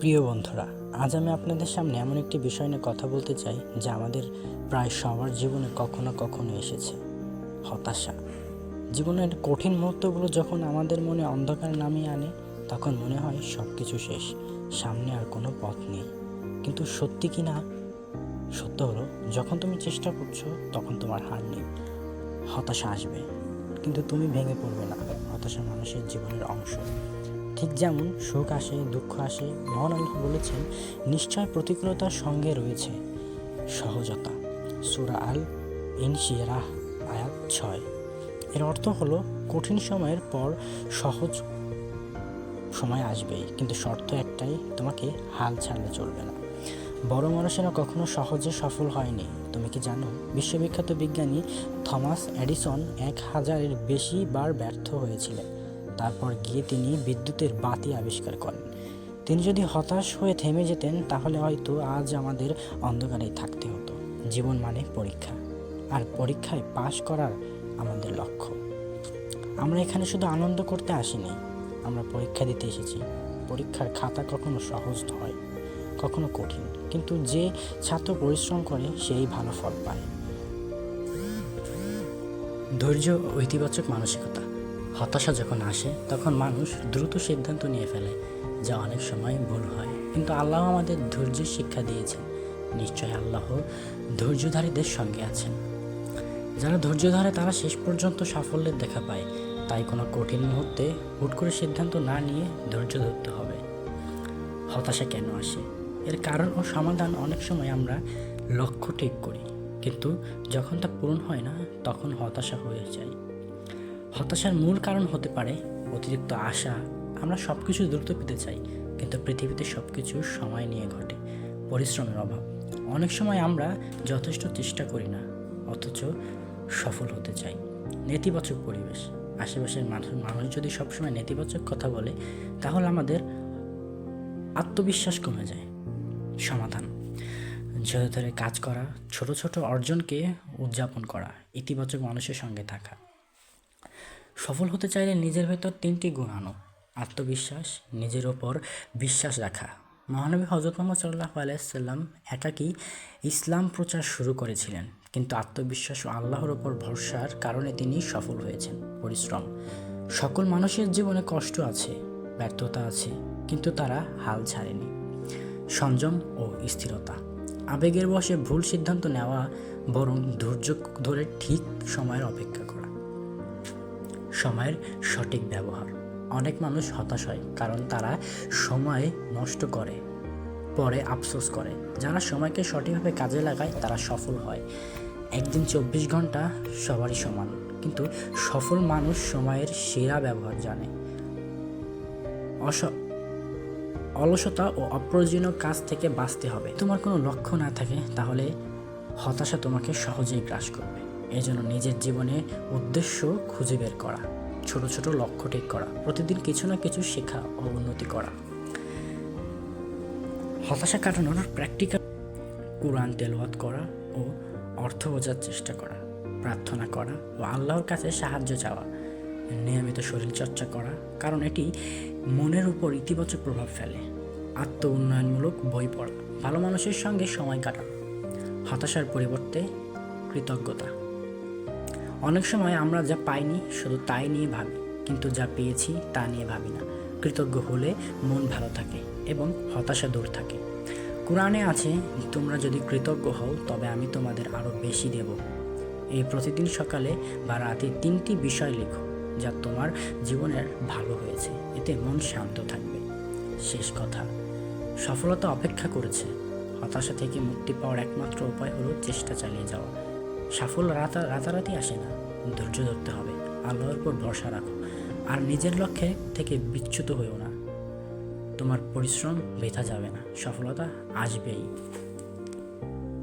প্রিয় বন্ধুরা, আজ আমি আপনাদের সামনে এমন একটি বিষয় নিয়ে কথা বলতে চাই যা আমাদের প্রায় সবার জীবনে কখনো কখনো এসেছে, হতাশা। জীবনের কঠিন মুহূর্তগুলো যখন আমাদের মনে অন্ধকার নামিয়ে আনে, তখন মনে হয় সব কিছু শেষ, সামনে আর কোনো পথ নেই। কিন্তু সত্যি কি না? সত্য হলো, যখন তুমি চেষ্টা করছ, তখন তোমার হার নেই। হতাশা আসবে, কিন্তু তুমি ভেঙে পড়বে না। হতাশা মানুষের জীবনের অংশ। ঠিক যেমন সুখ আসে, দুঃখ আসে মহান আল্লাহ বলেছেন, নিশ্চয় প্রতিকূলতার সঙ্গে রয়েছে। সহজতা। সুরা আল ইনশিরাহ, আয়াত ছয়। এর অর্থ হলো, কঠিন সময়ের পর সহজ সময় আসবেই, কিন্তু শর্ত একটাই, তোমাকে হাল ছাড়লে চলবে না। বড় মানুষেরা কখনো সহজে সফল হয়নি। তুমি কি জানো, বিশ্ববিখ্যাত বিজ্ঞানী থমাস অ্যাডিসন এক হাজারের বেশি বার ব্যর্থ হয়েছিলেন। তারপর গিয়ে তিনি বিদ্যুতের বাতি আবিষ্কার করেন। তিনি যদি হতাশ হয়ে থেমে যেতেন, তাহলে হয়তো আজ আমাদের অন্ধকারেই থাকতে হতো। জীবন মানে পরীক্ষা, আর পরীক্ষায় পাশ করার আমাদের লক্ষ্য। আমরা এখানে শুধু আনন্দ করতে আসিনি, আমরা পরীক্ষা দিতে এসেছি। পরীক্ষার খাতা কখনো সহজ হয় কখনো কঠিন, কিন্তু যে ছাত্র পরিশ্রম করে, সেই ভালো ফল পায়। ধৈর্য ও ইতিবাচক মানসিকতা। হতাশা যখন আসে, তখন মানুষ দ্রুত সিদ্ধান্ত নিয়ে ফেলে যা অনেক সময় ভুল হয়। কিন্তু আল্লাহ আমাদের ধৈর্যের শিক্ষা দিয়েছেন। নিশ্চয় আল্লাহ ধৈর্যধারীদের সঙ্গে আছেন। যারা ধৈর্য ধরে, তারা শেষ পর্যন্ত সাফল্যের দেখা পায়। তাই কোনো কঠিন মুহূর্তে হুট করে সিদ্ধান্ত না নিয়ে ধৈর্য ধরতে হবে। হতাশা কেন আসে? এর কারণ ও সমাধান অনেক সময় আমরা লক্ষ্য ঠিক করি। কিন্তু যখন তা পূরণ হয় না, তখন হতাশা হয়ে যায়। হতাশার মূল কারণ হতে পারে অতিরিক্ত আশা। আমরা সব কিছু দ্রুত পেতে চাই, কিন্তু পৃথিবীতে সব কিছু সময় নিয়ে ঘটে, পরিশ্রমের অভাব। অনেক সময় আমরা যথেষ্ট চেষ্টা করি না, অথচ সফল হতে চাই। নেতিবাচক পরিবেশ। আশেপাশের মানুষ মানুষ যদি সবসময় নেতিবাচক কথা বলে, তাহলে আমাদের আত্মবিশ্বাস কমে যায়। সমাধান। ধরে ধরে কাজ করা, ছোট ছোট অর্জনকে উদযাপন করা, ইতিবাচক মানুষের সঙ্গে থাকা। সফল হতে চাইলে নিজের ভেতর তিনটি গুণ আনো। আত্মবিশ্বাস, নিজের ওপর বিশ্বাস রাখা। মহানবী হজরত মোহাম্মদ সাল্লাহ আলাইসাল্লাম একাকী ইসলাম প্রচার শুরু করেছিলেন। কিন্তু আত্মবিশ্বাস ও আল্লাহর ওপর ভরসার কারণে তিনি সফল হয়েছেন। পরিশ্রম। সকল মানুষের জীবনে কষ্ট আছে, ব্যর্থতা আছে, কিন্তু তারা হাল ছাড়েনি। সংযম ও স্থিরতা। আবেগের বশে ভুল সিদ্ধান্ত নেওয়া বরং ধৈর্য ধরে ঠিক সময়ের অপেক্ষা করা। সময়ের সঠিক ব্যবহার। অনেক মানুষ হতাশ হয় কারণ তারা সময় নষ্ট করে, পরে আফসোস করে। যারা সময়কে সঠিকভাবে কাজে লাগায়, তারা সফল হয়। একদিন চব্বিশ ঘণ্টা সবারই সমান। কিন্তু সফল মানুষ সময়ের সেরা ব্যবহার জানে। অস, অলসতা ও অপ্রয়োজনীয় কাজ থেকে বাঁচতে হবে। তোমার কোনো লক্ষ্য না থাকে, তাহলে হতাশা তোমাকে সহজেই গ্রাস করবে। এই জন্য নিজের জীবনে উদ্দেশ্য খুঁজে বের করা, ছোট ছোট লক্ষ্য ঠিক করা, প্রতিদিন কিছু না কিছু শেখা ও উন্নতি করা। হতাশা কাটানোর প্র্যাকটিক্যাল কোরআন তেলওয়াত করা ও অর্থ বোঝার চেষ্টা করা, প্রার্থনা করা ও আল্লাহর কাছে সাহায্য চাওয়া, নিয়মিত শরীরচর্চা করা, কারণ এটি মনের উপর ইতিবাচক প্রভাব ফেলে আত্ম উন্নয়নমূলক বই পড়া, ভালো মানুষের সঙ্গে সময় কাটানো, হতাশার পরিবর্তে কৃতজ্ঞতা। অনেক সময় আমরা যা পাইনি শুধু তাই নিয়ে ভাবি, কিন্তু যা পেয়েছি তা নিয়ে ভাবি না। কৃতজ্ঞ হলে মন ভালো থাকে এবং হতাশা দূর থাকে। কোরআনে আছে তোমরা যদি কৃতজ্ঞ হও, তবে আমি তোমাদের আরও বেশি দেব। এই প্রতিদিন সকালে বা রাতে তিনটি বিষয় লেখো, যা তোমার জীবনের ভালো হয়েছে। এতে মন শান্ত থাকবে। শেষ কথা, সফলতা অপেক্ষা করেছে। হতাশা থেকে মুক্তি পাওয়ার একমাত্র উপায় হলো চেষ্টা চালিয়ে যাওয়া। সাফল্য রাতা, রাতারাতি আসে না। ধৈর্য ধরতে হবে, আল্লাহর উপর ভরসা রাখো, আর নিজের লক্ষ্যে থেকে বিচ্যুত হয়েও না। তোমার পরিশ্রম বেথা যাবে না, সফলতা আসবেই।